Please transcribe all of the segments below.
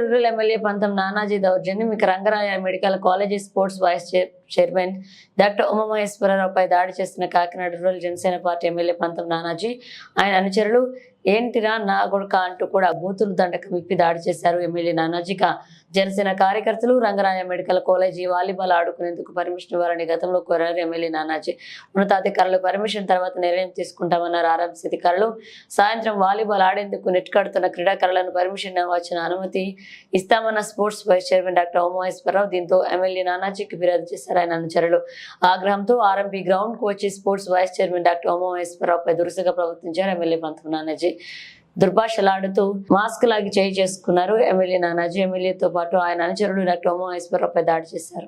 Rural MLA Pantham Nanaji దౌర్జన్యం ఇక Rangaraya medical college sports vice chair- chairman doctor ఉమామహేశ్వరరావుపై దాడి చేసిన Kakinada rural Janasena party MLA Pantham Nanaji. ఆయన అనుచరులు ఏంటిరా నా కొడుక అంటూ కూడా బూతులు దండకం విప్పి దాడి చేశారు ఎమ్మెల్యే నానాజిక. జనసేన కార్యకర్తలు రంగరాయ మెడికల్ కాలేజీ వాలీబాల్ ఆడుకునేందుకు పర్మిషన్ ఇవ్వాలని గతంలో కోరారు ఎమ్మెల్యే నానాజీ. ఉన్నతాధికారులు పర్మిషన్ తర్వాత నిర్ణయం తీసుకుంటామన్నారు ఆర్ఎంసీ అధికారులు. సాయంత్రం వాలీబాల్ ఆడేందుకు నెట్కాడుతున్న క్రీడాకారులను పర్మిషన్ వచ్చిన అనుమతి ఇస్తామన్న sports vice chairman doctor Umamaheswara Rao దీంతో ఎమ్మెల్యే నానాజీకి ఫిర్యాదు చేశారు ఆయన అనుచరులు. ఆగ్రహంతో ఆర్ఎంపీ గ్రౌండ్కు వచ్చి స్పోర్ట్స్ వైస్ చైర్మన్ డాక్టర్ ఉమామేశ్వరరావుపై దురుసుగా ప్రవర్తించారు ఎమ్మెల్యే పంతం నానాజీ. దుర్భాషలాడుతూ మాస్క్ లాగి చేయి చేసుకున్నారు. ఎమ్మెల్యే నానాజీ ఎమ్మెల్యేతో పాటు ఆయన అనుచరులు డాక్టర్ ఉమామేశ్వరరావుపై దాడి చేశారు.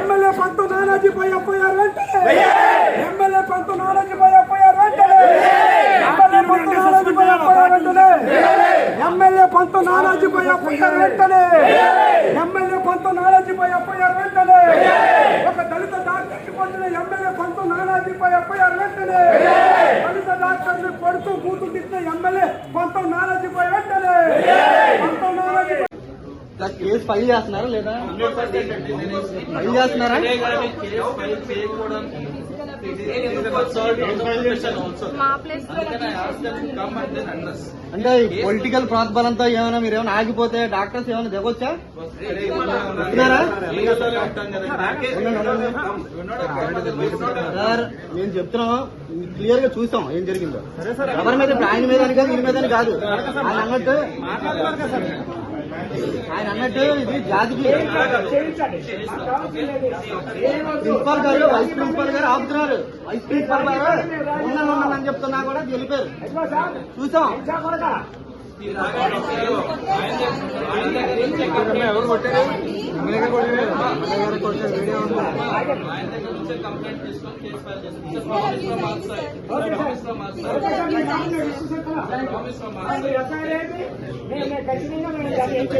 ఎమ్మెల్యే పంతు నానాజీపై ఎఫ్ఐఆర్ వెంటనే. ఎమ్మెల్యే పంతు నానాజీపై ఎఫ్ఐఆర్ వెంటనే. ఒక దళిత దాడి ఎమ్మెల్యే పంతు నానాజీపై ఎఫ్ఐఆర్ వెంటనే. డాక్టర్ని కొడుతూ కూతుటిచ్చిన ఎమ్మెల్యే పంతు నానాజీపై వెంటనే. పంతు కేసు ఫైల్ చేస్తున్నారా లేదా? ఫైల్ చేస్తున్నారా? అంటే ఈ పొలిటికల్ ప్రోత్బలంతో ఏమైనా మీరు ఏమైనా ఆగిపోతే డాక్టర్స్ ఏమైనా దిగొచ్చా? సార్ మేము చెప్తున్నాం క్లియర్గా చూసాం ఏం జరిగిందో. ఎవరి మీద ఆయన మీద అని కాదు మీద అని కాదు. అన్నట్టు ఆయన అన్నట్టు ఇది జాతికి ప్రిన్సిపాల్ గారు వైస్ ప్రిన్సిపాల్ గారు ఆపుతున్నారు. వైస్ ప్రిన్సిపాల్ గారు ఉన్నాను ఉన్నానని చెప్తున్నా కూడా తెలిపారు చూసాం. ఎవరు కొట్టారు ఎమ్మెల్యే గారు కొట్టారు ఎమ్మెల్యే గారు కొట్టారు వీడియో ఉంది ఖచ్చితంగా